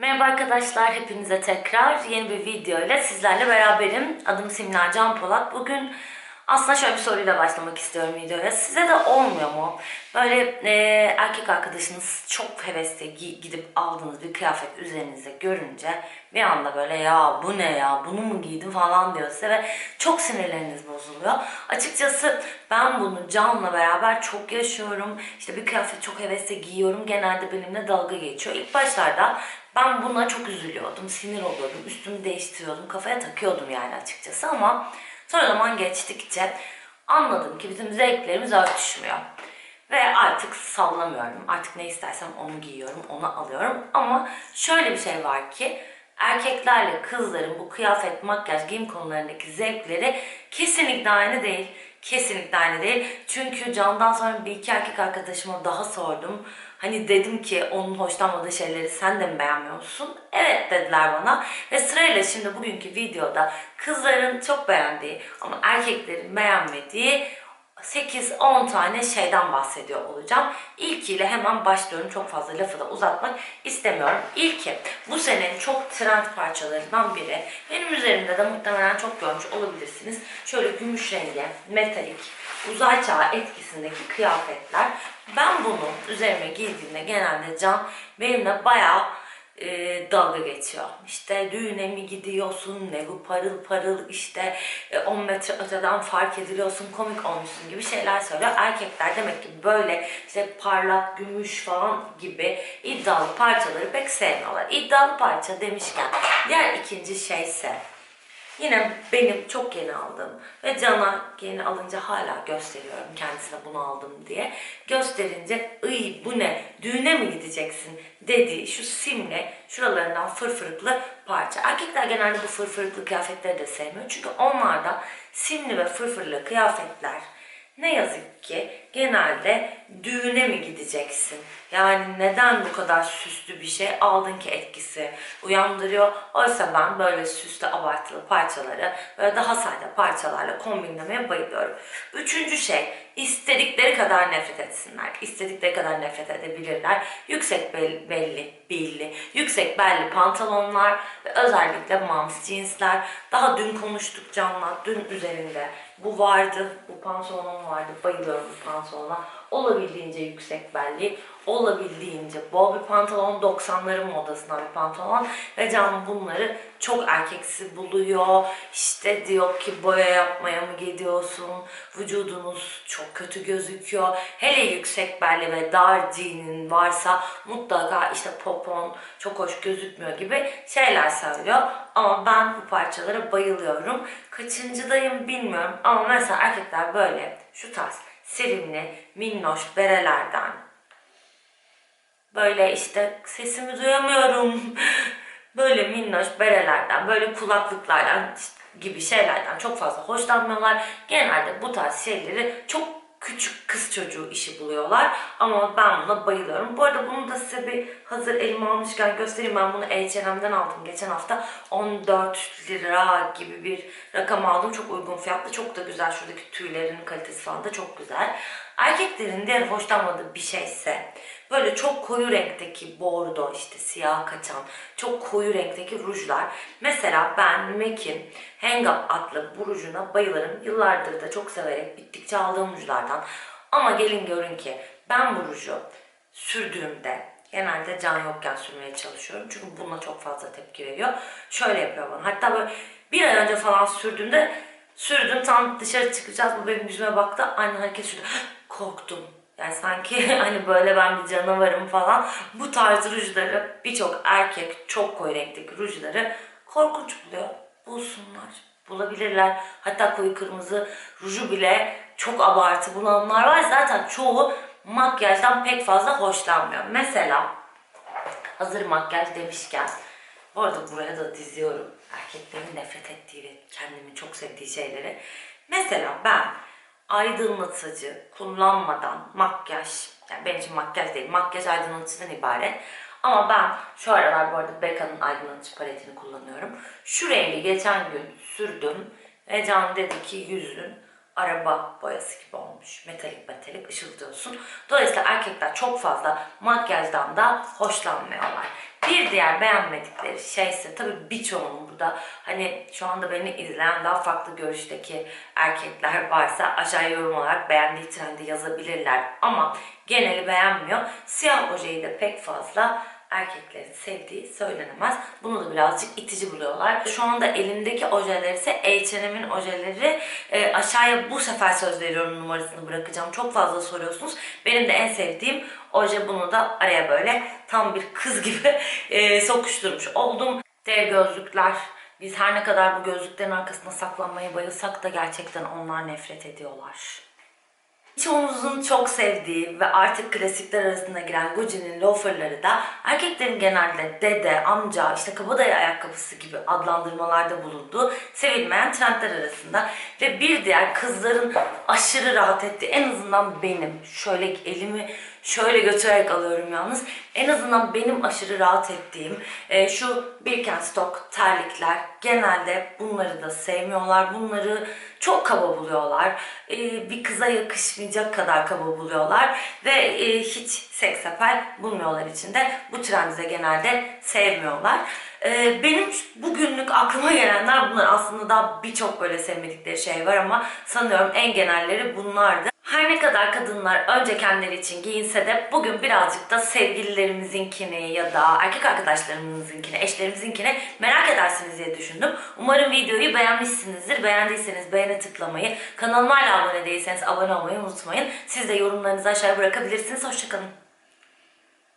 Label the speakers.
Speaker 1: Merhaba arkadaşlar, hepinize tekrar yeni bir video ile sizlerle beraberim. Adım Simla Can Polat. Bugün aslında şöyle bir soruyla başlamak istiyorum videoya. Size de olmuyor mu? Böyle e, erkek arkadaşınız çok hevesle gi- gidip aldığınız bir kıyafet üzerinizde görünce bir anda böyle ya bu ne ya bunu mu giydim falan diyor size ve çok sinirleriniz bozuluyor. Açıkçası ben bunu Can'la beraber çok yaşıyorum. İşte bir kıyafet çok hevesle giyiyorum. Genelde benimle dalga geçiyor. İlk başlarda ben buna çok üzülüyordum, sinir oluyordum, üstümü değiştiriyordum, kafaya takıyordum yani açıkçası ama sonra zaman geçtikçe anladım ki bizim zevklerimiz örtüşmüyor. Ve artık sallamıyorum. Artık ne istersem onu giyiyorum, onu alıyorum. Ama şöyle bir şey var ki erkeklerle kızların bu kıyafet, makyaj, giyim konularındaki zevkleri kesinlikle aynı değil. Kesinlikle aynı değil. Çünkü Can'dan sonra bir iki erkek arkadaşıma daha sordum. Hani dedim ki onun hoşlanmadığı şeyleri sen de mi beğenmiyor musun? Evet dediler bana. Ve sırayla şimdi bugünkü videoda kızların çok beğendiği ama erkeklerin beğenmediği 8-10 tane şeyden bahsediyor olacağım. İlkiyle hemen başlıyorum. Çok fazla lafı da uzatmak istemiyorum. İlki bu senenin çok trend parçalarından biri. Benim üzerimde de muhtemelen çok görmüş olabilirsiniz. Şöyle gümüş rengi, metalik, uzay çağı etkisindeki kıyafetler. Ben bunu üzerime giydiğimde genelde Can benimle bayağı e, dalga geçiyor. İşte düğüne mi gidiyorsun, ne bu parıl parıl, işte e, 10 metre öteden fark ediliyorsun, komik olmuşsun gibi şeyler söylüyor. Erkekler demek ki böyle işte parlak, gümüş falan gibi iddialı parçaları pek sevmiyorlar. İddialı parça demişken diğer ikinci şey ise Yine benim çok yeni aldığım ve Can'a yeni alınca hala gösteriyorum kendisine bunu aldım diye. Gösterince ıy bu ne düğüne mi gideceksin dediği şu simli şuralarından fırfırıklı parça. Erkekler genelde bu fırfırıklı kıyafetleri de sevmiyor. Çünkü onlarda simli ve fırfırlı kıyafetler ne yazık ki genelde düğüne mi gideceksin? Yani neden bu kadar süslü bir şey aldın ki etkisi uyandırıyor? Oysa ben böyle süslü abartılı parçaları böyle daha sade parçalarla kombinlemeye bayılıyorum. Üçüncü şey istedikleri kadar nefret etsinler. İstedikleri kadar nefret edebilirler. Yüksek bel- belli, belli, yüksek belli pantolonlar ve özellikle moms jeansler. Daha dün konuştuk Can'la, dün üzerinde bu vardı, bu pantolonum vardı. Bayılıyorum bu pantolona. Olabildiğince yüksek belli, olabildiğince bol bir pantolon, 90'ların modasından bir pantolon. Ve Can bunları çok erkeksi buluyor. İşte diyor ki boya yapmaya mı gidiyorsun? Vücudunuz çok kötü gözüküyor. Hele yüksek belli ve dar jeanin varsa mutlaka işte popon çok hoş gözükmüyor gibi şeyler söylüyor. Ama ben bu parçalara bayılıyorum. Kaçıncıdayım bilmiyorum ama mesela erkekler böyle şu tarz sevimli, minnoş berelerden böyle işte sesimi duyamıyorum. Böyle minnoş berelerden, böyle kulaklıklardan gibi şeylerden çok fazla hoşlanmıyorlar. Genelde bu tarz şeyleri çok küçük kız çocuğu işi buluyorlar. Ama ben buna bayılıyorum. Bu arada bunu da size bir hazır elime almışken göstereyim. Ben bunu H&M'den aldım geçen hafta. 14 lira gibi bir rakam aldım. Çok uygun fiyatlı. Çok da güzel. Şuradaki tüylerin kalitesi falan da çok güzel. Erkeklerin diğer hoşlanmadığı bir şeyse böyle çok koyu renkteki bordo işte siyah kaçan çok koyu renkteki rujlar. Mesela ben MAC'in Hang Up adlı bu rujuna bayılırım. Yıllardır da çok severek bittikçe aldığım rujlardan. Ama gelin görün ki ben bu ruju sürdüğümde genelde can yokken sürmeye çalışıyorum. Çünkü bununla çok fazla tepki veriyor. Şöyle yapıyor bana. Hatta böyle bir ay önce falan sürdüğümde sürdüm tam dışarı çıkacağız. Bu benim yüzüme baktı. Aynı hareket sürdü. Korktum. Yani sanki hani böyle ben bir canavarım falan. Bu tarz rujları birçok erkek çok koyu renkteki rujları korkunç buluyor. Bulsunlar. Bulabilirler. Hatta koyu kırmızı ruju bile çok abartı bulanlar var. Zaten çoğu makyajdan pek fazla hoşlanmıyor. Mesela hazır makyaj demişken bu arada buraya da diziyorum. Erkeklerin nefret ettiği ve kendimi çok sevdiği şeyleri. Mesela ben aydınlatıcı kullanmadan makyaj, yani benim için makyaj değil, makyaj aydınlatıcıdan ibaret. Ama ben şu aralar bu arada Becca'nın aydınlatıcı paletini kullanıyorum. Şu rengi geçen gün sürdüm ve Can dedi ki yüzün araba boyası gibi olmuş. Metalik metalik ışıldıyorsun. Dolayısıyla erkekler çok fazla makyajdan da hoşlanmıyorlar. Bir diğer beğenmedikleri şey ise tabii birçoğunun burada hani şu anda beni izleyen daha farklı görüşteki erkekler varsa aşağıya yorum olarak beğendiği trendi yazabilirler. Ama geneli beğenmiyor. Siyah ojeyi de pek fazla erkeklerin sevdiği söylenemez. Bunu da birazcık itici buluyorlar. Şu anda elimdeki ojeler ise H&M'in ojeleri. Ee, aşağıya bu sefer söz veriyorum numarasını bırakacağım. Çok fazla soruyorsunuz. Benim de en sevdiğim oje bunu da araya böyle tam bir kız gibi e, sokuşturmuş oldum. Dev gözlükler. Biz her ne kadar bu gözlüklerin arkasında saklanmaya bayılsak da gerçekten onlar nefret ediyorlar. Çoğumuzun çok sevdiği ve artık klasikler arasında giren Gucci'nin loaferları da erkeklerin genelde dede, amca, işte kabadayı ayakkabısı gibi adlandırmalarda bulunduğu sevilmeyen trendler arasında ve bir diğer kızların aşırı rahat ettiği en azından benim şöyle elimi şöyle götürerek alıyorum yalnız. En azından benim aşırı rahat ettiğim e, şu Birkenstock terlikler genelde bunları da sevmiyorlar. Bunları çok kaba buluyorlar. E, bir kıza yakışmayacak kadar kaba buluyorlar. Ve e, hiç seks apel bulmuyorlar içinde. Bu trendi de genelde sevmiyorlar. E, benim bugünlük aklıma gelenler bunlar. Aslında daha birçok böyle sevmedikleri şey var ama sanıyorum en genelleri bunlardı. Her ne kadar kadınlar önce kendileri için giyinse de bugün birazcık da sevgililerimizinkini ya da erkek arkadaşlarımızınkini, eşlerimizinkini merak edersiniz diye düşündüm. Umarım videoyu beğenmişsinizdir. Beğendiyseniz beğene tıklamayı, kanalıma hala abone değilseniz abone olmayı unutmayın. Siz de yorumlarınızı aşağıya bırakabilirsiniz. Hoşçakalın.